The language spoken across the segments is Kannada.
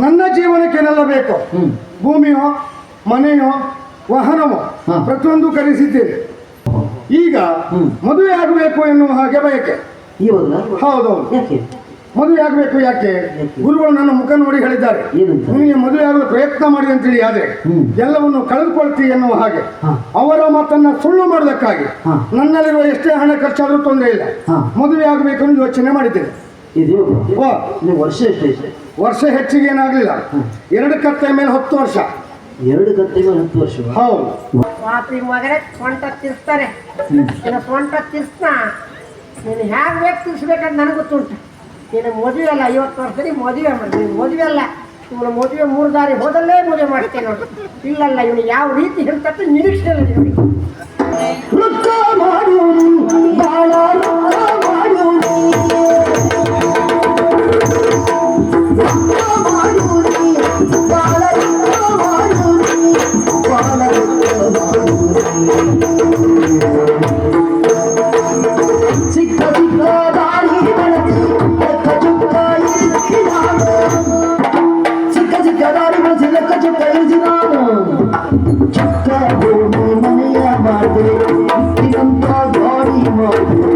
ನನ್ನ ಜೀವನಕ್ಕೇನೆಲ್ಲ ಬೇಕು? ಭೂಮಿಯೋ ಮನೆಯೋ ವಾಹನವೋ. ಪ್ರತಿಯೊಂದು ಖರೀದಿಸಿದ್ದೇನೆ. ಈಗ. ಮದುವೆ ಆಗಬೇಕು ಎನ್ನುವ ಹಾಗೆ ಬಯಕೆ. ಹೌದೌದು. ಮದುವೆ ಆಗಬೇಕು ಯಾಕೆ? ಗುರುಗಳು ನನ್ನ ಮುಖ ನೋಡಿ ಹೇಳಿದ್ದಾರೆ. ನಿಮಗೆ ಮದುವೆ ಆಗುವ ಪ್ರಯತ್ನ ಮಾಡಿ ಅಂತೇಳಿ ಆದ್ರೆ. ಎಲ್ಲವನ್ನು ಕಳೆದುಕೊಳ್ತಿ ಎನ್ನುವ ಹಾಗೆ. ಅವರ ಮಾತನ್ನ ಸುಳ್ಳು ಮಾಡೋದಕ್ಕಾಗಿ. ನನ್ನಲ್ಲಿರುವ ಎಷ್ಟೇ ಹಣ ಖರ್ಚಾದರೂ ತೊಂದರೆ ಇಲ್ಲ. ಮದುವೆ ಆಗಬೇಕು ಎಂದು ಯೋಚನೆ ಮಾಡಿದ್ದೇನೆ. ವರ್ಷ ಎಷ್ಟೈತೆ ವರ್ಷ ಹೆಚ್ಚಿಗೆ ಏನಾಗಲಿಲ್ಲ. ಎರಡು ಕತ್ತೆ ಮೇಲೆ ಹತ್ತು ವರ್ಷ. ಎರಡು ಕತ್ತೆ ಮೇಲೆ ಹತ್ತು ವರ್ಷ. ಹೌದು. ಪಾಪಿ ಮಗನೇ ಸೊಂಟ ತಿರ್ಸ್ತಾರೆ. ನಿನ್ನ ಸೊಂಟ ತಿರ್ಸ್ನ ನೀನು ಹ್ಯಾಗ ಬೇಕು ತಿರ್ಸ್ಬೇಕಂತ ನನಗೆ ಗೊತ್ತುಂಟು. ನೀನು ಮದುವೆ ಅಲ್ಲ ಐವತ್ತು ವರ್ಷದಲ್ಲಿ ಮದುವೆ ಮಾಡ್ತೀನಿ ಮದುವೆ ಅಲ್ಲ ಇವನು ಮದುವೆ ಮೂರು ದಾರಿ ಹೋದಲ್ಲೇ ಮದುವೆ ಮಾಡ್ತೇನೆ ನೋಡಿ. ಇಲ್ಲಲ್ಲ ಇವನು ಯಾವ ರೀತಿ ಹೇಳ್ತಕ್ಕ ನಿರೀಕ್ಷೆ ಇಲ್ಲ ಚಿಕ್ಕ ಭೂಮಿ ಮನೆಯ ಮಾಡಿದೆ ಇಟ್ಟಿನಂತ ಗಾಡಿ ಮಾಡಿದೆ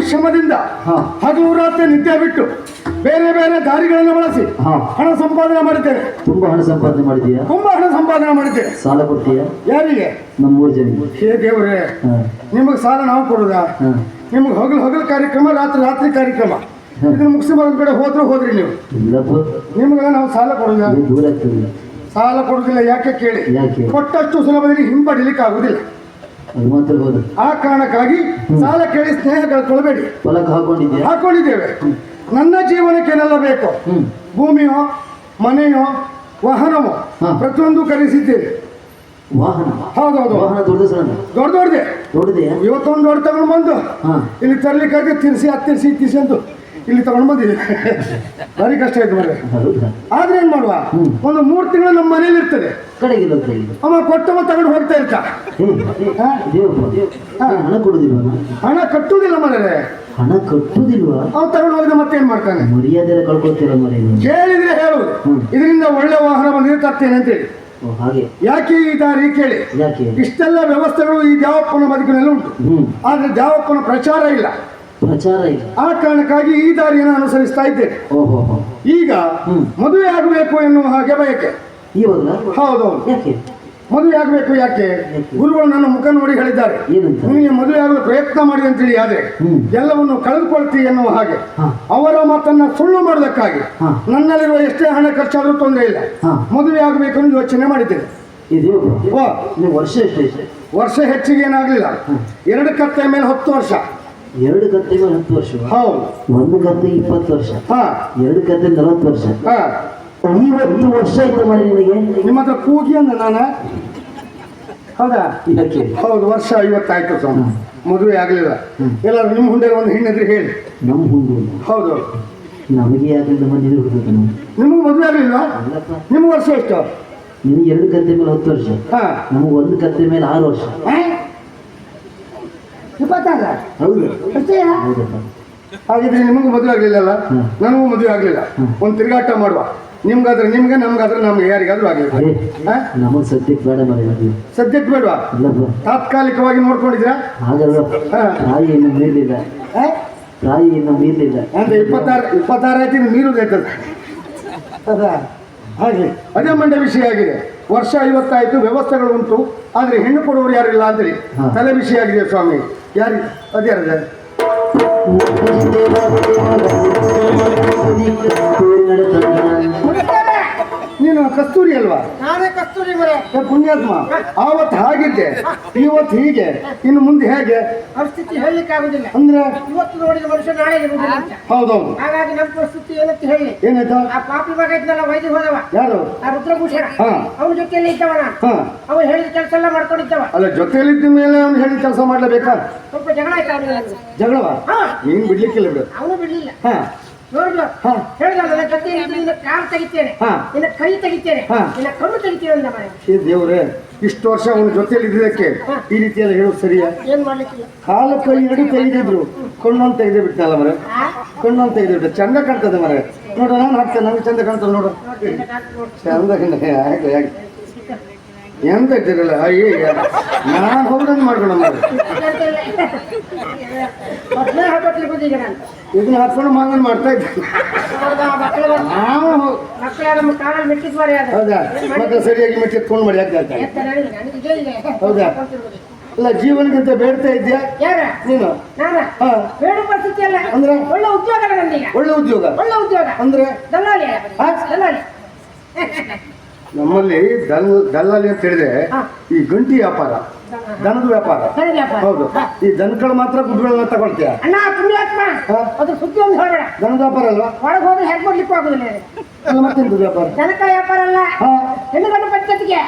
ಪರಿಶ್ರಮದಿಂದ. ಹಗಲು ರಾತ್ರಿ ನಿದ್ದೆ ಬಿಟ್ಟು ಬೇರೆ ಬೇರೆ ದಾರಿಗಳನ್ನು ಬಳಸಿ. ಹಣ ಸಂಪಾದನೆ ಮಾಡಿದ್ದೇನೆ ತುಂಬಾ ಹಣ ಸಂಪಾದನೆ ಮಾಡಿದೀಯಾ ತುಂಬಾ ಹಣ ಸಂಪಾದನೆ ಮಾಡಿದ್ದೇನೆ ಸಾಲ ಕೊಡ್ತೀಯಾ? ಯಾರಿಗೆ? ನಮ್ಮ ಮೂರು ಜನ ಹೇ ದೇವರೇ ನಿಮಗ್ ಸಾಲ ನಾವು ಕೊಡುದಾ? ನಿಮ್ಗೆ ಹಗಲು ಹಗಲು ಕಾರ್ಯಕ್ರಮ ರಾತ್ರಿ ರಾತ್ರಿ ಕಾರ್ಯಕ್ರಮ. ಇದನ್ನ ಮುಗಿಸಿ ಬರೋದ್ ಕಡೆ ಹೋದ್ರೆ ಹೋದ್ರಿ ನೀವು. ನಿಮ್ಗೆ ನಾವು ಸಾಲ ಕೊಡುದ? ಇದು ಸಾಲ ಕೊಡುದಿಲ್ಲ ಯಾಕೆ ಕೇಳಿ? ಕೊಟ್ಟಷ್ಟು ಸುಲಭದಲ್ಲಿ ಹಿಂಪಡಿಲಿಕ್ಕೆ ಆಗುದಿಲ್ಲ ಆ ಕಾರಣಕ್ಕಾಗಿ ಸಾಲ ಕೇಳಿ ಸ್ನೇಹ ಕಳ್ಕೊಳ್ಬೇಡಿ ಹಾಕೊಂಡಿದ್ಯಾ ಹಾಕೊಂಡಿದ್ದೇವೆ. ನನ್ನ ಜೀವನಕ್ಕೇನೆಲ್ಲ ಬೇಕು. ಭೂಮಿಯೋ ಮನೆಯೋ ವಾಹನವೋ. ಪ್ರತಿಯೊಂದು ಖರೀದಿಸಿದ್ದೇವೆ. ವಾಹನ? ಹೌದೌದು. ವಾಹನ ದೊಡ್ಡ ಸಣ್ಣ ದೊಡ್ಡ ದೊಡ್ಡದೆ ಇವತ್ತೊಂದು ದೊಡ್ಡ ತಗೊಂಡು ಬಂದು. ಇಲ್ಲಿ ತರ್ಲಿಕ್ಕಾಗಿ ತಿರ್ಸಿ ಹತ್ತಿರ್ಸಿ ತಿರ್ಸಿ ಅಂತ ಇಲ್ಲಿ ತಗೊಂಡು ಬಂದಿದೆ. ಭಾರಿ ಕಷ್ಟ ಆಯ್ತು ಮನೆ ಆದ್ರೆ ಏನ್ ಮಾಡುವ. ಒಂದು ಮೂರು ತಿಂಗಳು ನಮ್ಮ ಮನೇಲಿ ಇರ್ತದೆ. ಕಡೆಗಿಲ್ಲ ಅವ ಕೊಟ್ಟವ ತಗೊಂಡು ಹೋಗ್ತಾ ಇರ್ತ. ಹಣ ಕೊಡುದಿಲ್ವ? ಹಣ ಕಟ್ಟುವುದಿಲ್ಲ ಮನೇಲೆ ಹಣ ಕಟ್ಟುದಿಲ್ವಾ? ಅವ್ ತಗೊಂಡು ಹೋಗಿದ ಮತ್ತೇನ್ ಮಾಡ್ತಾನೆ? ಮರ್ಯಾದೆ ಮರಿ ಕೇಳಿದ್ರೆ ಹೇಳು. ಇದರಿಂದ ಒಳ್ಳೆ ವಾಹನ ಬಂದಿದೆ ತರ್ತೇನೆ ಅಂತೇಳಿ ಓ ಹಾಗೆ. ಯಾಕೆ ಈ ದಾರಿ ಕೇಳಿ? ಯಾಕೆ? ಇಷ್ಟೆಲ್ಲ ವ್ಯವಸ್ಥೆಗಳು ಈ ದ್ಯಾವಪ್ಪನ ಬದುಕಿನಲ್ಲಿ ಉಂಟು. ಆದ್ರೆ ದ್ಯಾವಪ್ಪನ ಪ್ರಚಾರ ಇಲ್ಲ. ಪ್ರಚಾರ ಇದೆ. ಆ ಕಾರಣಕ್ಕಾಗಿ ಈ ದಾರಿಯನ್ನು ಅನುಸರಿಸ್ತಾ ಇದ್ದೇನೆ ಓಹೋ ಈಗ. ಮದುವೆ ಆಗಬೇಕು ಎನ್ನುವ ಹಾಗೆ ಬಯಕೆ ಇವಾಗ ಹೌದೌದು. ಯಾಕೆ? ಮದುವೆ ಆಗಬೇಕು ಯಾಕೆ? ಗುರುಗಳು ನನ್ನ ಮುಖ ನೋಡಿ ಹೇಳಿದ್ದಾರೆ. ನಿಮಗೆ ಮದುವೆ ಆಗಲು ಪ್ರಯತ್ನ ಮಾಡಿ ಅಂತೇಳಿ ಆದ್ರೆ. ಎಲ್ಲವನ್ನು ಕಳೆದುಕೊಳ್ತೀವಿ ಎನ್ನುವ ಹಾಗೆ. ಅವರ ಮಾತನ್ನ ಸುಳ್ಳು ಮಾಡೋದಕ್ಕಾಗಿ. ನನ್ನಲ್ಲಿರುವ ಎಷ್ಟೇ ಹಣ ಖರ್ಚಾದರೂ ತೊಂದರೆ ಇಲ್ಲ. ಮದುವೆ ಆಗಬೇಕು ಎಂದು ಯೋಚನೆ ಮಾಡಿದ್ದೇನೆ. ಇದು ವಾ. ನೀವು ವರ್ಷ ವರ್ಷ ಹೆಚ್ಚಿಗೆ ಏನಾಗಲಿಲ್ಲ. ಎರಡು ಕತ್ತೆ ಮೇಲೆ ಹತ್ತು ವರ್ಷ. ಎರಡು ಮೇಲೆ ಹತ್ತು ವರ್ಷ. ಒಂದು ಗಂಟೆ ಇಪ್ಪತ್ತು ವರ್ಷ. ಹಾ. ಎರಡು ಗಂಟೆ ನಲವತ್ತು ವರ್ಷ. ಐವತ್ತು ವರ್ಷ ಆಯ್ತು ಮಾಡಿ ನಿನಗೆ. ನಿಮ್ಮ ಹತ್ರ ಕೂಗಿ ಅಂದ ನಾನು. ಹೌದಾ? ಇದಕ್ಕೆ ಹೌದು ವರ್ಷ ಐವತ್ತಾಯ್ತು ಸ್ವಾಮಿ. ಮದುವೆ ಆಗಲಿಲ್ಲ. ಎಲ್ಲರೂ ನಿಮ್ಮ ಹುಂಡೆ ಒಂದು ಹೆಣ್ಣಿದ್ರೆ ಹೇಳಿ. ನಮ್ಮ ಹುಂಡೆ ಹೌದು. ನಮಗೆ ಆಗಲಿಲ್ಲ ಮನೆ ಹುಡುಗ ನಾವು ನಿಮಗೆ ಮದುವೆ ಆಗಲಿಲ್ಲ ನಿಮ್ಮ ವರ್ಷ ಎಷ್ಟು? ನಿಮಗೆ ಎರಡು ಗಂಟೆ ಮೇಲೆ ಹತ್ತು ವರ್ಷ. ಹಾ. ನಮಗೆ ಒಂದು ಗಂಟೆ ಮೇಲೆ ಆರು ವರ್ಷ. ಇಪ್ಪತ್ತಾರ? ಹೌದು. ಹಾಗಿದ್ರೆ ನಿಮಗೂ ಮದುವೆ ಆಗಲಿಲ್ಲಲ್ಲ? ನಮಗೂ ನನಗೂ ಮದುವೆ ಆಗ್ಲಿಲ್ಲ. ಒಂದ್ ತಿರುಗಾಟ ಮಾಡುವ. ನಿಮ್ಗಾದ್ರೆ ನಿಮ್ಗೆ ನಮ್ಗಾದ್ರೆ ನಮ್ಗೆ ಯಾರಿಗಾದ್ರೂ ಆಗಲಿಲ್ಲ? ನಮಗೆ ಸದ್ಯಕ್ಕೆ ಬೇಡ ಸದ್ಯಕ್ಕೆ ಬೇಡವಾ ತಾತ್ಕಾಲಿಕವಾಗಿ ನೋಡ್ಕೊಂಡಿದ್ರಾ ಹಾಗಲ್ಲ. ಹಾ. ತಾಯಿ ಇನ್ನು ಮೀರಲಿಲ್ಲ. ಹಾ? ತಾಯಿ ಇನ್ನು ಮೀರಲಿಲ್ಲ. ಅಂದ್ರೆ ಇಪ್ಪತ್ತಾರು ಇಪ್ಪತ್ತಾರು ಆಯ್ತು ಇನ್ನು ಮೀರುದೈತದ ಅದಾ ಹಾಗೆ. ಅದೇ ಮಂಡ್ಯ ವಿಷಯ ಆಗಿದೆ. ವರ್ಷ ಐವತ್ತಾಯಿತು ವ್ಯವಸ್ಥೆಗಳು ಉಂಟು. ಆದರೆ ಹೆಣ್ಣು ಕೊಡುವವರು ಯಾರಿಲ್ಲ ಅಂತೇಳಿ. ಹಾ. ತಲೆ ಬಿಸಿಯಾಗಿದೆ ಸ್ವಾಮಿ. ಯಾರಿ ಅದ್ಯಾರದ ನೀನು ಕಸ್ತೂರಿ ಅಲ್ವಾ? ನಾನೇ ಕಸ್ತೂರಿ ಏ ಪುಣ್ಯಾತ್ಮ ಆವತ್ತು ಹಾಗಿದ್ದೆ ಇವತ್ತು ಹೀಗೆ ಇನ್ನು ಮುಂದೆ ಹೇಗೆ? ಪರಿಸ್ಥಿತಿ ಹೇಳಲಿಕ್ಕೆ ಆಗುದಿಲ್ಲ. ಅಂದ್ರೆ? ಇವತ್ತು ನೋಡಿದ ಮನುಷ್ಯ ನಾಳೆ ಇರುವುದಿಲ್ಲ ಅಂತ. ಹೌದೌದು. ಹಾಗಾಗಿ ನಮ್ಮ ಪರಿಸ್ಥಿತಿ ಏನಂತ ಹೇಳಿ. ಏನಾಯ್ತು? ಆ ಪಾಪಿ ಮಗ ಇದ್ನಲ್ಲ ವೈದ್ಯ ಹೋದವ. ಯಾರು? ಆ ರುದ್ರಭೂಷಣ. ಹಾ. ಅವನ ಜೊತೆಯಲ್ಲಿ ಇದ್ದವ ನಾನು ಹಾ. ಅವನು ಹೇಳಿದ ಕೆಲಸ ಎಲ್ಲ ಮಾಡ್ಕೊಂಡಿದ್ದವ. ಅಲ್ಲ ಜೊತೆಯಲ್ಲಿದ್ದ ಮೇಲೆ ಅವ್ನು ಹೇಳಿ ಕೆಲಸ ಮಾಡ್ಲೇಬೇಕಾ? ಸ್ವಲ್ಪ ಜಗಳ ಆಯ್ತು ಅವನಿಗೆ ಜಗಳವ? ಹಾ. ನೀನ್ ಬಿಡ್ಲಿಕ್ಕಿಲ್ಲ ಬಿಡು. ಅವನು ಬಿಡ್ಲಿಲ್ಲ. ಹಾ. ನನ್ನ ಕಾಲು ತೆಗಿತೇನೆ. ನಿನ್ನ ಕೈ ತೆಗಿತೇನೆ. ನಿನ್ನ ಕಣ್ಣು ತೆಗಿತೇನೆ ಅಂದ ಮನೆ ದೇವ್ರೆ ಇಷ್ಟು ವರ್ಷ ಅವನ ಜೊತೆಯಲ್ಲಿ ಇದ್ದಕ್ಕೆ ಈ ರೀತಿಯೆಲ್ಲ ಹೇಳೋದು ಸರಿಯಾ? ಏನ್ ಮಾಡ್ಲಿಕ್ಕಿಲ್ಲ. ಕಾಲ ಕೈ ಎರಡು ತೆಗೆದಿದ್ರು. ಕಣ್ಣೊಂದು ತೆಗೆದೇ ಬಿಟ್ಟಲ್ಲ ಮರ? ಕಣ್ಣೊಂದು ತೆಗೆದು ಬಿಟ್ಟು ಚಂದ ಕಾಣ್ತದೆ ಮರ ನೋಡು ನಾನು ಹಾಕ್ತೇನೆ. ನಂಗೆ ಚಂದ ಕಾಣ್ತದೆ ನೋಡು. ಕಾಲು ಚಂದ ಕಣ್ಣೆ ಯಾಕೆ ಎಂತ ಇದ್ದಿರಲ್ಲ ಅಯ್ಯ ನಾನು ಹೋಗ್ದಂಗೆ ನಾನು. ಇದನ್ನ ಹಾಕೊಂಡು ಮಾಂಗನ್ ಮಾಡ್ತಾ ಇದ್ದೆ. ನಾವು ಹೌದಾ? ಮತ್ತೆ ಸರಿಯಾಗಿ ಮೆಟ್ಟಿ ಎತ್ಕೊಂಡು ಮಾಡಿ ಯಾಕೆ ಹೌದಾ? ಅಲ್ಲ ಜೀವನಕ್ಕಿಂತ ಬೇಡ್ತಾ ಇದ್ಯಾ? ಯಾರ? ನೀನು? ನಾನ? ಹಾ. ಬೇಡ ಪರಿಸ್ಥಿತಿ ಅಲ್ಲ. ಅಂದ್ರೆ? ಒಳ್ಳೆ ಉದ್ಯೋಗ ಒಳ್ಳೆ ಉದ್ಯೋಗ. ಒಳ್ಳೆ ಉದ್ಯೋಗ. ಅಂದ್ರೆ? ದಲ್ಲಾಳಿ? ದಲ್ಲಾಳಿ. ನಮ್ಮಲ್ಲಿ ದಲ್ ದಲ್ಲಾಳಿ ಅಂತ ಹೇಳಿದ್ರೆ. ಈ ಗಂಟಿ ವ್ಯಾಪಾರ ದನದ ವ್ಯಾಪಾರ. ಹೌದು. ಈ ದನಗಳು ಮಾತ್ರ ಗುಡ್ಗಳನ್ನ ತಗೊಳ್ತೀಯ? ಅದ್ರ ಸುದ್ದಿ ಒಂದು ಹೇಳ್ಬೇಡ ದನದ ವ್ಯಾಪಾರ ಅಲ್ವಾ? ಒಳಗೆ ಹೋದ್ರೆ ಹೆಂಗ್ ಮಾಡ್ಲಿಕ್ಕೂ ಆಗುದಿಲ್ಲ. ಅಲ್ಲ ಮತ್ತೆಂತ ವ್ಯಾಪಾರ? ದನಕ ವ್ಯಾಪಾರ ಅಲ್ಲ. ಹೆಣ್ಣುಗಂಡು ಪಂಚಾಯತಿಗೆ?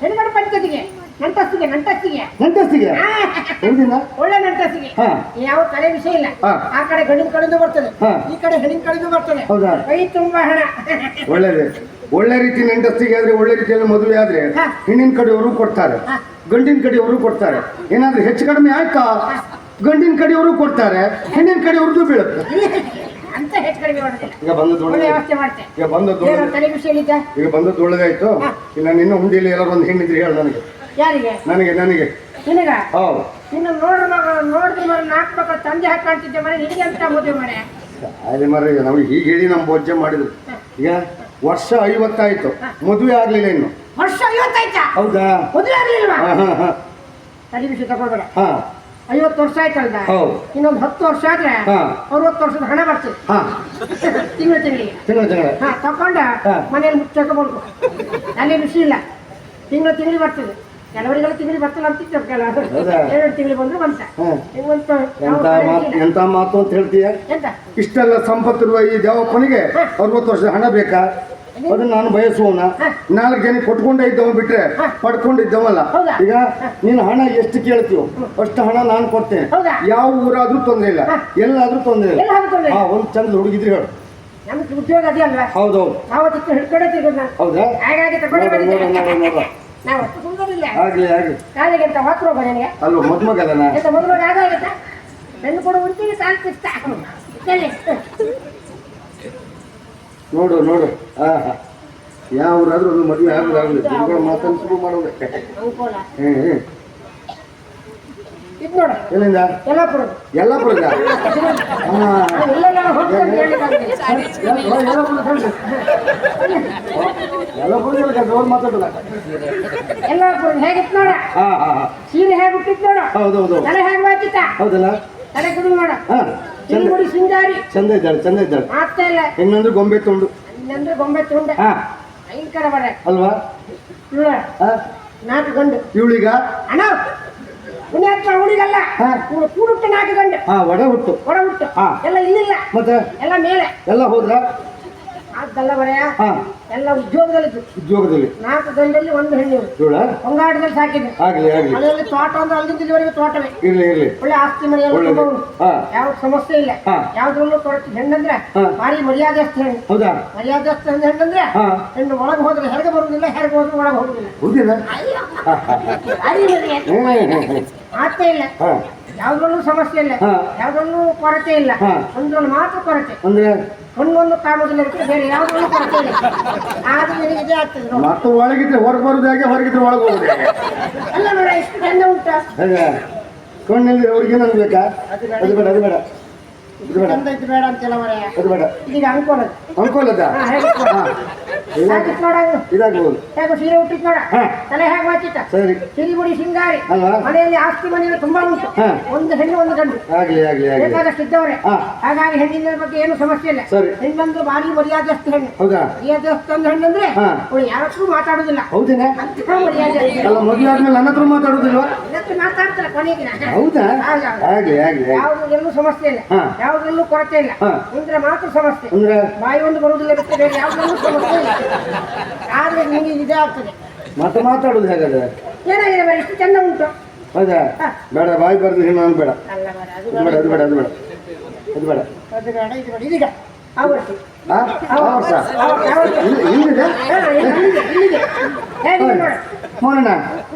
ಹೆಣ್ಣುಗಂಡು ಪಂಚಾಯತಿಗೆ. ನಂಟಸ್ತಿಗೆ ನಂಟಸ್ತಿಗೆ ನಂಟಸ್ತಿಗೆ ಹಾ. ಎಂದಿನ? ಒಳ್ಳೆ ನಂಟಸ್ತಿಗೆ ಯಾವ ಕಡೆ ವಿಷಯ ಇಲ್ಲ. ಆ ಕಡೆ ಗಂಡಿನ ಕಡೆಯಿಂದ ಬರ್ತದೆ. ಈ ಕಡೆ ಹೆಣ್ಣಿನ ಕಡೆಯಿಂದ ಬರ್ತದೆ. ಹೌದಾ? ಕೈ ತುಂಬಾ ಹಣ. ಒಳ್ಳೇದೇ. ಒಳ್ಳೆ ರೀತಿ ನೆಂಟಸ್ತಿಗೆ ಆದ್ರೆ ಒಳ್ಳೆ ರೀತಿಯಲ್ಲಿ ಮದುವೆ ಆದ್ರೆ. ಹೆಣ್ಣಿನ ಕಡೆಯವರು ಕೊಡ್ತಾರೆ. ಗಂಡಿನ ಕಡೆಯವರು ಕೊಡ್ತಾರೆ. ಏನಾದ್ರೂ ಹೆಚ್ಚು ಕಡಿಮೆ ಆಯ್ತಾ? ಗಂಡಿನ ಕಡೆಯವರು ಕೊಡ್ತಾರೆ ಹೆಣ್ಣಿನ ಕಡೆಯವ್ರದ್ದು ಬೀಳುತ್ತೆ. ಅಂತ ಹೆಚ್ಚು ಕಡಿಮೆ ಮಾಡೋದಿಲ್ಲ ಈಗ ಬಂದದ್ದು ಒಳ್ಳೆ ಒಳ್ಳೆ ವ್ಯವಸ್ಥೆ ಈಗ ಬಂದದ್ದು ತಲೆ ಈಗ ಒಳ್ಳೇದಾಯ್ತು. ಇಲ್ಲ ಇನ್ನು ನಿನ್ನ ಹುಂಡಿಲಿ ಎಲ್ಲರೂ ಒಂದು ಹೆಣ್ಣಿದ್ರೆ ಹೇಳು ನನಗೆ. ಯಾರಿಗೆ? ನನಗೆ ನನಗೆ. ನಿನಗ? ಹೌದು. ನಿನ್ನ ನೋಡ್ರ ನೋಡಿದ್ರೆ ಮರ ನಾಲ್ಕು ಮಕ್ಕಳು ತಂದೆ ಹಾಕಿ ಮನೆ ನಿನಗೆ ಅಂತ ಮದುವೆ ಮನೆ ಅದೇ ಮರ ನಾವು ಹೀಗೆ ಹೇಳಿ ನಮ್ಮ ಬೊಜ್ಜೆ ಮಾಡಿದ್ರು. ಈಗ? ವರ್ಷ ಐವತ್ತಾಯ್ತು. ಮದುವೆ ಆಗ್ಲಿಲ್ಲ ಇನ್ನು. ವರ್ಷ ಐವತ್ತಾಯ್ತಾ? ಹೌದಾ? ಮದುವೆ ಆಗ್ಲಿಲ್ವಾ? ತಲೆ ವಿಷಯ ತಗೊಳ್ಬೇಡ ಹಾ. ಐವತ್ತು ವರ್ಷ ಆಯ್ತಲ್ಲ ಹೌದು. ಇನ್ನೊಂದು ಹತ್ತು ವರ್ಷ ಆದ್ರೆ. ಅರವತ್ತು ವರ್ಷದ ಹಣ ಬರ್ತದೆ. ಹಾ. ತಿಂಗಳು ತಿಂಗಳಿಗೆ. ತಿಂಗಳ ತಿಂಗಳ. ಹಾ ತಕೊಂಡ ಹಾ. ಮನೆಯಲ್ಲಿ ಮುಚ್ಚಬೇಕು ಅಲ್ಲಿ ವಿಷಯ ಇಲ್ಲ. ತಿಂಗಳು ತಿಂಗಳಿಗೆ ಬರ್ತದೆ. ಕೆಲವರಿಗೆಲ್ಲ ತಿಂಗಳು ಬರ್ತಲ್ಲ ಅಂತಿತ್ತು ಕೆಲವರು ಹೌದಾ? ಎರಡು ತಿಂಗಳಿಗೆ ಬಂದ್ರು ಬಂತ ನಾವು ಎಂತ ಮಾತು ಎಂತ ಮಾತು ಅಂತ ಹೇಳ್ತೀಯ? ಎಂತ? ಇಷ್ಟೆಲ್ಲ ಸಂಪತ್ತಿರುವ ಈ ದೇವಪ್ಪನಿಗೆ ಅರವತ್ತು ವರ್ಷದ ಹಣ ಬೇಕಾ? ಅದನ್ನ ನಾನು ಬಯಸುವನ? ನಾಲ್ಕು ಜನ ಕೊಟ್ಕೊಂಡೇ ಇದ್ದವ ಬಿಟ್ರೆ ಪಡ್ಕೊಂಡಿದ್ದವಲ್ಲ. ಹೌದಾ? ಈಗ ನೀನು ಹಣ ಎಷ್ಟು ಕೇಳ್ತೀವೋ ಅಷ್ಟು ಹಣ ನಾನು ಕೊಡ್ತೇನೆ. ಹೌದಾ? ಯಾವ ಊರಾದ್ರೂ ತೊಂದ್ರೆ ಇಲ್ಲ. ಎಲ್ಲಾದ್ರೂ ತೊಂದ್ರೆ ಇಲ್ಲ. ಎಲ್ಲ ಹಾ ಒಂದು ಚಂದ ಹುಡುಗಿದ್ರೆ ಹೇಳು. ನಮ್ಗೆ ಉದ್ಯೋಗ ಅದೇ ಅಲ್ವಾ? ಹೌದೌದು. ಯಾವತ್ತಿತ್ತು ಹಿಡ್ಕೊಂಡೇ ತಿರ್ಗೋದು ನಾನು ಹೌದಾ? ಹಾಗಾಗಿ ತಗೊಂಡೇ ನೋಡು, ನೋಡು, ನೋಡು, ನೋಡು. ನಾವು ಅಷ್ಟು ಸುಂದರಿಲ್ಲ ಆಗ್ಲಿ ಆಗ್ಲಿ. ಕಾಲಿಗೆ ಅಂತ ಹೊತ್ತು ಹೋಗ ನನಗೆ? ಅಲ್ವ ಮದ್ಮಗದನ? ಎಂತ ಮೊದಲು ಆಗೋಗಿತ್ತ ಹೆಣ್ಣು ಕೊಡು ಉಂಟಿಗೆ ಸಾಲು ನೋಡು ನೋಡು. ಹಾ ಹಾ ಯಾವ ಊರಾದ್ರೂ ಒಂದು ಮದುವೆ ಆಗಲಿ ಆಗಲಿ. ಜನಗಳು ಮಾತನ್ನು ಶುರು ಮಾಡೋದಕ್ಕೆ ಇದು ನೋಡು. ಎಲ್ಲಿಂದ? ಯಲ್ಲಾಪುರದ ಯಲ್ಲಾಪುರದ ಹಾ ಯಲ್ಲಾಪುರದ ಹೇಗಿತ್ತು ನೋಡ ಹಾ ಹಾ ಹಾ. ಸೀರೆ ನೋಡು. ಹೌದೌದು ತಲೆ ಹೇಗೆ ಹೌದಲ್ಲ? ತಲೆ ಕುಡಿದು ನೋಡ. ಹಾ. ಚಂದ ಕಿರುಗುಡಿ ಸಿಂಗಾರಿ ಚಂದ ಇದ್ದಾಳೆ ಚಂದ ಇದ್ದಾಳೆ ಆಗ್ತಾ ಇಲ್ಲ ಹೆಣ್ಣಂದ್ರೆ ಗೊಂಬೆ ತುಂಡು. ಇನ್ನಂದ್ರೆ ಗೊಂಬೆ ತುಂಡ. ಹಾ. ಭಯಂಕರ ಬಡ ಅಲ್ವಾ ನಾಟ್ಕೊಂಡು ಗಂಡು. ಇವಳೀಗ? ಅಣ್ಣ ಪುಣ್ಯಾತ್ಮ ಹುಡುಗಲ್ಲ. ಹಾ. ಇವಳು ಕೂಡುಟ್ಟು ನಾಲ್ಕು ಗಂಟೆ ಹಾ ಒಡ ಹುಟ್ಟು ಒಡ ಹುಟ್ಟು ಹಾ. ಎಲ್ಲ ಇಲ್ಲಿಲ್ಲ. ಮತ್ತೆ? ಎಲ್ಲ ಮೇಲೆ. ಎಲ್ಲ ಹೋದ್ರ? ಅದಲ್ಲ ಬರೆಯ ಹಾ. ಎಲ್ಲ ಉದ್ಯೋಗದಲ್ಲಿದ್ದು. ಉದ್ಯೋಗದಲ್ಲಿ. ನಾಲ್ಕು ಗಂಡಲ್ಲಿ ಒಂದು ಹೆಣ್ಣು. ಜೋಳ? ಹೊಂಗಾಟದಲ್ಲಿ ಸಾಕಿದೆ ಆಗ್ಲಿ ಆಗ್ಲಿ. ಅದರಲ್ಲಿ ತೋಟ ಅಂದ್ರೆ ಅಲ್ಲಿಂದ ಇಲ್ಲಿವರೆಗೆ ತೋಟವೇ. ಇರ್ಲಿ ಇರ್ಲಿ. ಒಳ್ಳೆ ಆಸ್ತಿ ಒಳ್ಳೆದು. ಹಾ. ಯಾವ ಸಮಸ್ಯೆ ಇಲ್ಲ. ಹಾ. ಯಾವ್ದ್ರಲ್ಲೂ ಕೊರತೆ ಹೆಣ್ಣಂದ್ರೆ ಹಾ. ಭಾರಿ ಮರ್ಯಾದೆಸ್ತ ಹೆಣ್ಣು. ಹೌದಾ? ಮರ್ಯಾದೆಸ್ತ ಹೆಣ್ಣಂದ್ರೆ ಹಾ. ಹೆಣ್ಣು ಒಳಗೆ ಹೋದ್ರೆ ಹೆರಗೆ ಬರುವುದಿಲ್ಲ ಹೆರಗೆ ಹೋದ್ರೆ ಒಳಗೆ ಹೋಗುದಿಲ್ಲ. ಹೌದಿಲ್ಲ ಭಾರಿ ಮರ್ಯಾದೆ ಹ್ಮ್ ಹ್ಮ್ ಹ್ಮ್ ಮಾತೇ ಇಲ್ಲ. ಹಾ. ಯಾವ್ದ್ರಲ್ಲೂ ಸಮಸ್ಯೆ ಇಲ್ಲ. ಯಾವ್ದ್ರಲ್ಲೂ ಕೊರತೆ ಇಲ್ಲ. ಒಂದೊಂದು ಮಾತ್ರ ಕೊರತೆ. ಅಂದ್ರೆ? ಒಂದೊಂದು ಕಾಮದಲ್ಲಿ ಇರುತ್ತೆ ಬೇರೆ ಯಾವ್ದ್ರಲ್ಲೂ ಕೊರತೆ ಇಲ್ಲ. ಆದ್ರೆ ನನಗೆ ಇದೇ ಆಗ್ತದೆ ನೋಡಿ. ಮತ್ತೆ ಒಳಗಿದ್ರೆ ಹೊರಗೆ ಬರೋದು ಹೇಗೆ? ಹೊರಗಿದ್ರೆ ಒಳಗೆ ಹೋಗೋದು ಹೇಗೆ? ಅಲ್ಲ ನೋಡ ಎಷ್ಟು ಚಂದ ಉಂಟ? ಕಣ್ಣಲ್ಲಿ ಅವ್ರಿಗೆ ಬೇಕಾ? ಅದು ಬೇಡ. ಅದು ಬೇಡ ಅದು ಬೇಡ. ಚಂದ ಇದ್ದು ಬೇಡ ಅಂತೆಲ್ಲ ಮರೆಯ. ಅದು ಬೇಡ. ಇದೀಗ ಅನ್ಕೊಳ್ಳೋದು ಅನ್ಕೊಳ್ಳದ ಹಾ ಹೇಗೆ ಹಾ. ನೋಡ. ಇದಾಗ್ಬೋದು. ಸೀರೆ ನೋಡ. ಹಾ. ತಲೆ ಹೇಗೆ ಮಾಚಿತ ಸರಿ. ಸಿರಿಗುಡಿ ಸಿಂಗಾರಿ. ಅಲ್ವಾ? ಮನೆಯಲ್ಲಿ ಆಸ್ತಿ ಮನೆಯಲ್ಲಿ ತುಂಬಾ ಉಂಟು ಒಂದು ಹೆಣ್ಣು ಒಂದು ಗಂಡು. ಆಗ್ಲಿ ಆಗ್ಲಿ ಆಗ್ಲಿ. ಬೇಕಾದಷ್ಟು ಇದ್ದವ್ರೆ. ಹಾಗಾಗಿ ಹೆಣ್ಣಿನ ಬಗ್ಗೆ ಏನು ಸಮಸ್ಯೆ ಇಲ್ಲ. ಸರಿ. ಹೆಣ್ಣಂದ್ರೆ ಭಾರಿ ಮರ್ಯಾದೆಸ್ತ ಹೆಣ್ಣು. ಹೌದಾ? ಮರ್ಯಾದೆಸ್ತ ಒಂದು ಹೆಣ್ಣಂದ್ರೆ ಹಾ. ಅವಳು ಯಾರಕ್ಕೂ ಮಾತಾಡುದಿಲ್ಲ. ಹೌದೇನೆ? ಅಂತ ಮರ್ಯಾದೆ ಅಲ್ಲ ಆದ್ಮೇಲೆ ನನ್ನ ಹತ್ರ ಮಾತಾಡುದಿಲ್ವಾ? ಮಾತಾಡ್ತಾರೆ ಕೊನೆಗೆ. ಹೌದಾ. ಆಗ್ಲಿ ಆಗ್ಲಿ ಯಾವುದ್ರಲ್ಲೂ ಸಮಸ್ಯೆ ಇಲ್ಲ. ಯಾವುದ್ರಲ್ಲೂ ಕೊರತೆ ಇಲ್ಲ. ಅಂದ್ರೆ ಮಾತ್ರ ಸಮಸ್ಯೆ. ಅಂದ್ರೆ? ಬಾಯಿ ಒಂದು ಬರುವುದಿಲ್ಲ ಬಿಟ್ಟು ಬೇರೆ ಯಾವುದ್ರಲ್ಲೂ ಸಮಸ್ಯೆ ಇಲ್ಲ. ಆದ್ರೆ ನಿಮಗೆ ಇದೇ ಆಗ್ತದೆ ಮತ್ತೆ ಮಾತಾಡುದು ಹೇಗಾದ್ರೆ ಏನಾಗಿದೆ ಬರೀ ಎಷ್ಟು ಚಂದ ಉಂಟು. ಹೌದಾ? ಬೇಡ ಬಾಯಿ ಬರ್ದು ನಾನು ಬೇಡ. ಅಲ್ಲ ಮಾರ್ರೆ, ಅದು ಬೇಡ ಅದು ಬೇಡ ಅದು ಬೇಡ. ಅದು ಬೇಡ. ಅದು ಬೇಡ ಇದು ಬೇಡ. ಇದೀಗ ಆವರ್ತಿ ಇಲ್ಲಿದೆ?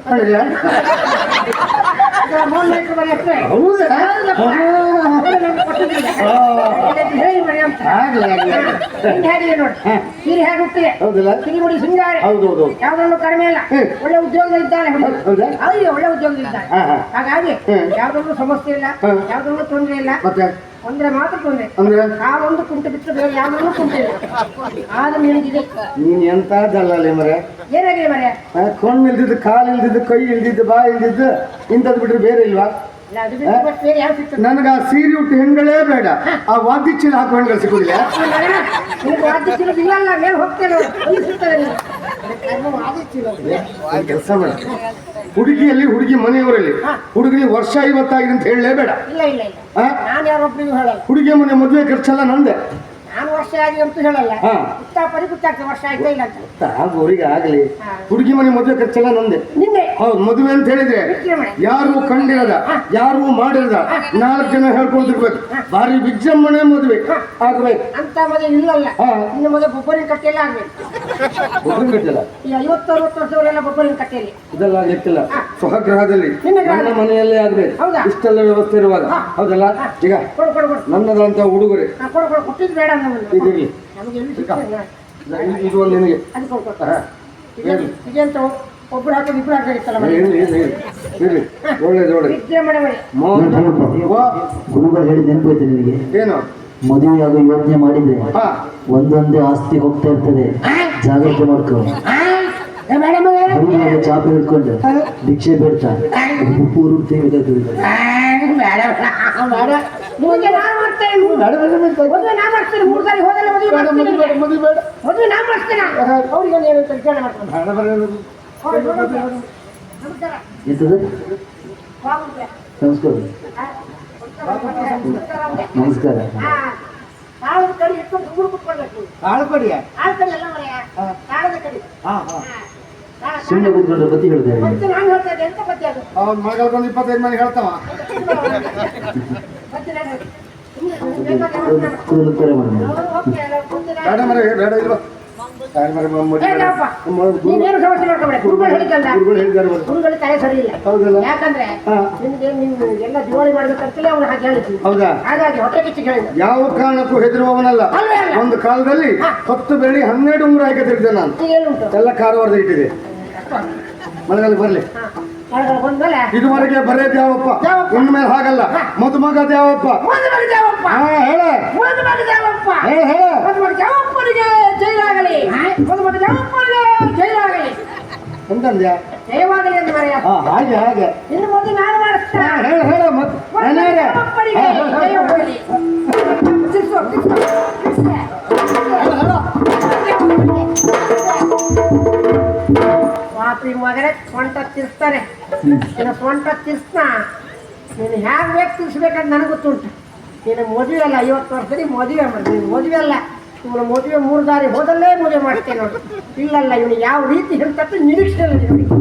ಹಾ, ಹೌದಾ? ಹೌದಪ್ಪ. ಅದು ನಮ್ಗೆ ಆ. ಹೇಳಿ ಬರೀ ಅಂತ ಆಗ್ಲಿ. ಆಗ್ಲಿ ನೋಡಿ. ಹಾ. ಸೀರೆ ಹೇಗೆ ಹುಟ್ಟಿದೆ ಹೌದಲ್ಲ? ಸಿರಿಗುಡಿ ಸಿಂಗಾರೆ ಹೌದು ಹೌದು ಹೌದು ಯಾವ್ದ್ರಲ್ಲೂ ಕಡಿಮೆ ಇಲ್ಲ ಒಳ್ಳೆ ಉದ್ಯೋಗದಲ್ಲಿದ್ದಾನೆ ಅಯ್ಯೋ ಒಳ್ಳೆ ಉದ್ಯೋಗದಲ್ಲಿದ್ದಾನೆ ಹಾಗಾಗಿ. ಯಾವ್ದ್ರಲ್ಲೂ ಸಮಸ್ಯೆ ಇಲ್ಲ. ಯಾವ್ದ್ರಲ್ಲೂ ತೊಂದರೆ ಇಲ್ಲ. ಮತ್ತೆ? ಅಂದ್ರೆ ಮಾತ್ರ ತೊಂದರೆ. ಅಂದ್ರೆ? ಕಾಲೊಂದು ಕುಂಟೆ ಬಿಟ್ಟು ಬೇರೆ ಯಾವ್ದ್ರಲ್ಲೂ ಕುಂಟೆ ಇಲ್ಲ. ಆದ್ರೆ ನಿನಗಿದೆ ನೀನ್ ಎಂತ ದಲ್ಲಾಳಿ ಮರೆ? ಏನಾಗಿದೆ ಮರೆ? ಕೊಂಡ್ ಇಲ್ದಿದ್ದು ಕಾಲು ಇಲ್ದಿದ್ದು ಕೈ ಇಲ್ದಿದ್ದು ಬಾಯಿ ಇಲ್ದಿದ್ದು ಇಂಥದ್ದು ಬಿಟ್ರೆ ಬೇರೆ ಇಲ್ವಾ? ನನಗ ಯಾವ ಆ? ಸೀರೆ ಉಟ್ಟು ಹೆಣ್ಗಳೇ ಬೇಡ. ಆ ವಾದ್ಯ ಚೀಲ ಹಾಕೋ ಹೆಣ್ಗಳು ಸಿಗುದಿಲ್ಲ. ವಾದ್ಯ ಚೀಲ ಇಲ್ಲಲ್ಲ ಮೇಲೆ ಹೋಗ್ತೇನೆ. ಕೆಲಸ ಬೇಡ ಹುಡುಗಿಯಲ್ಲಿ ಹುಡುಗಿ ಮನೆಯವರಲ್ಲಿ. ಹುಡುಗಿ ವರ್ಷ ಐವತ್ತಾಗಿದೆ ಅಂತ ಹೇಳಲೇಬೇಡ ಹುಡುಗಿ ಮನೆ ಮದುವೆ ಖರ್ಚಲ್ಲ ನಂದೆ. ನಾನು ವರ್ಷ ಆಗಿ ಅಂತ ಹೇಳಲ್ಲ. ಹಾ. ಉತ್ತಾ ಪರಿ ಗೊತ್ತಾಗ್ತದೆ ವರ್ಷ ಆಯ್ತಾ ಇಲ್ಲ ಅಂತ. ಆಗೋರಿಗೆ ಆಗಲಿ. ಹಾ. ಹುಡುಗಿ ಮನೆ ಮದುವೆ ಖರ್ಚೆಲ್ಲ ನಂದೆ. ನಿನ್ನೆ ಹೌದು ಮದುವೆ ಅಂತ ಹೇಳಿದ್ರೆ ವಿಜೃಂಭಣೆ. ಯಾರು ಕಂಡಿರದ ಯಾರು ಮಾಡಿರದ ನಾಲ್ಕು ಜನ ಹೇಳ್ಕೊಂಡಿರ್ಬೇಕು. ಭಾರಿ ವಿಜೃಂಭಣೆ ಮದುವೆ. ಆಗ್ಬೇಕು ಅಂತ ಮದುವೆ ಇಲ್ಲಲ್ಲ. ಹಾ. ಇನ್ನು ಮದುವೆ ಬೊಬ್ಬರಿನ ಕಟ್ಟೆಲ್ಲ ಆಗ್ಬೇಕು. ಒಬ್ಬರು ಗೊತ್ತಿಲ್ಲ ಈ ಐವತ್ತು ಅರವತ್ತು ವರ್ಷದವರೆಲ್ಲ ಬೊಬ್ಬರಿನ ಕಟ್ಟೆಯಲ್ಲಿ. ಇದೆಲ್ಲ ಗೊತ್ತಿಲ್ಲ ಸ್ವಗ್ರಹದಲ್ಲಿ ನಿನ್ನ ಮನೆಯಲ್ಲೇ ಆಗ್ಬೇಕು. ಹೌದಾ? ಇಷ್ಟೆಲ್ಲ ವ್ಯವಸ್ಥೆ ಇರುವಾಗ. ಹೌದಲ್ಲ? ಈಗ ಕೊಡು ಕೊಡು ಕೊಡು. ನನ್ನದಂತ ಉಡುಗೊರೆ ಹಾ, ಕೊಡು ಕೊಡು. ಕೊಟ್ಟಿದ್ದು ಬೇಡ ಇದಿರ್ಲಿ ಇದು- ಒಂದು ನಿನಗೆ. ಹಾಕೋದು ಹಾಕಿತ್ತಲ್ಲ ಇರ್ಲಿ ಇರ್ಲಿ ಇರ್ಲಿ ಒಳ್ಳೇದು ಒಳ್ಳೇದು. ನೆನಪೈತೆ ನಿನಗೆ. ಏನು? ಮದುವೆಯಾಗ ಯೋಚನೆ ಮಾಡಿದ್ರೆ ಹಾ. ಒಂದೊಂದೇ ಆಸ್ತಿ ಹೋಗ್ತಾ ಇರ್ತದೆ. ಜಾಗ್ರತೆ ಮಾಡ್ಕೊ. ಚಾಪ ಚಾಪೆ ಹಿಡ್ಕೊಂಡು ಭಿಕ್ಷೆ ಬೇಡ್ತಾ. ಉಪ್ಪು ತೆಗಿಬೇಕಾಗ್ತದೆ ನಾನು ಮಾಡ್ತೇನೆ. ಮದುವೆ ಮಾಡ್ತೇನೆ. ಮೂರು ಸಾರಿ ಹೋದಲ್ಲ ಮದುವೆ ಮಾಡ್ತೀನಿ ಮದುವೆ ಅವ್ರಿಗೆ ಏನು. ನಮಸ್ಕಾರ. ನಮಸ್ಕಾರ. ಸುಮ್ಮನೆ ಕೂತ್ಕೊಂಡ್ರೆ ಬತ್ತಿ ಹೇಳ್ತಾರೆ. ಮತ್ತೆ ನಾನು ಹೇಳ್ತಾ ಇದ್ದೆ ಎಂತ ಪದ್ಯ ಅದು? ಅವ್ನ ಮಗಳಿಗೆ ಒಂದು ಇಪ್ಪತ್ತೈದು ಮನೆ ಹೇಳ್ತಾವ. ಯಾವ ಕಾರಣಕ್ಕೂ ಹೆದರುವವನಲ್ಲ ಒಂದು ಕಾಲದಲ್ಲಿ ಹತ್ತು ಬೆಳಿ ಹನ್ನೆರಡು ಉಂಗುರ ಹಾಕಿದ್ದೆ ನಾನು ಎಲ್ಲ ಕಾರವಾರದ ಇಟ್ಟಿದೆ ಮಳೆಗಾಲ ಬರಲಿ ಇದುವರೆಗೆ ಬರೇ ದೇವಪ್ಪ. ದ್ಯಾವಪ್ಪ. ಮೇಲೆ ಹಾಗಲ್ಲ. ಮದುಮಗ ಒಂದು ದೇವಪ್ಪ. ಹೇಳ. ಒಂದು ಮಗ ದೇವಪ್ಪ. ಹೇಳ ಹೇಳ. ಒಂದು ಮಗ ದೇವಪ್ಪನಿಗೆ ಜೈಲಾಗಲಿ ಒಂದು ಮಗ ದೇವಪ್ಪನಿಗೆ ಜೈಲಾಗಲಿ ಎಂತಂದ್ಯಾ? ಜಯವಾಗಲಿ ಅಂತ ಹಾಗೆ ಹಾಗೆ. ಇನ್ನು ಮೊದಲು ನಾನು ಹೇಳ ಹೇಳ. ಮತ್ ಸೊಂಟ ತಿರ್ಸ್ತಾನೆ ನಿನ್ನ ಸ್ವಂತ ತಿರ್ಸ್ನ ನೀನು ಹೇಗೆ ಬೇಕು ತಿರ್ಸ್ಬೇಕಂತ ನನಗೆ ಗೊತ್ತುಂಟು. ನೀನು ಮದುವೆ ಅಲ್ಲ, ಐವತ್ತು ವರ್ಷದಲ್ಲಿ ಮದುವೆ ಮಾಡಿ ನೀನು ಮದುವೆ ಅಲ್ಲ. ಇವನು ಮದುವೆ ಮೂರು ದಾರಿ ಹೋದಲ್ಲೇ ಮದುವೆ ಮಾಡ್ತೇನೆ ನೋಡಿ. ಇಲ್ಲಲ್ಲ ಇವನು ಯಾವ ರೀತಿ ಹೇಳ್ತಟ್ಟು ನಿರೀಕ್ಷೆ ಇಲ್ಲ ಇವನಿಗೆ